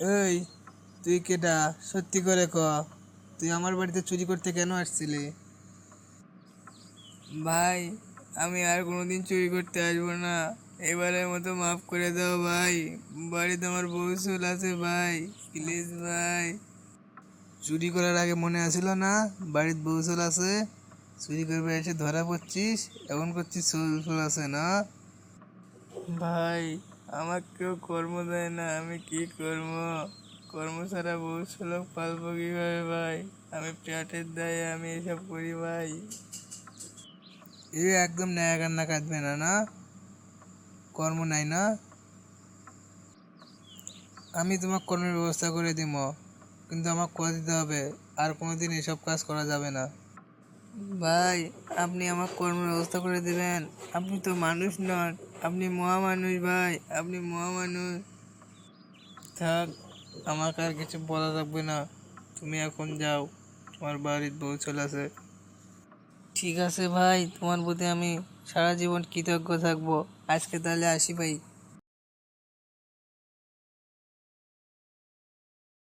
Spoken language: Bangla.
এই, তুই কেডা? সত্যি করে ক, তুই আমার বাড়িতে চুরি করতে কেন আসছিলি? ভাই, আমি আর কোনোদিন চুরি করতে আসব না। এবারের মতো মাফ করে দাও ভাই। বাড়িতে আমার বউ চুল আছে ভাই প্লিজ ভাই। চুরি করার আগে মনে আসিল না বাড়িতে বউ চুল আছে? চুরি করবে এসে ধরা পড়ছিস এখন করছিস চুল আছে না? ভাই আমার কেউ কর্ম দেয় না, আমি কি করব? কর্ম ছাড়া বউ লোক পালবো কীভাবে ভাই? আমি পেটের দায়ে, আমি এসব করি ভাই। এ একদম ন্যায় কান্না কাঁদবে না না? কর্ম নাই, না? আমি তোমার কর্মের ব্যবস্থা করে দিব কিন্তু আমার করে দিতে হবে, আর কোনোদিন এসব কাজ করা যাবে না। ভাই, আপনি আমার কর্মের ব্যবস্থা করে দিবেন। আপনি তো মানুষ নন, আপনি মহামানুষ ভাই, আপনি মহামানুষ। থাক, আমাকে আর কিছু বলা থাকবে না। তুমি এখন যাও, তোমার বাড়ির বউ চলে আসে। ঠিক আছে ভাই, তোমার প্রতি আমি সারা জীবন কৃতজ্ঞ থাকব। আজকে তাহলে আসি ভাই।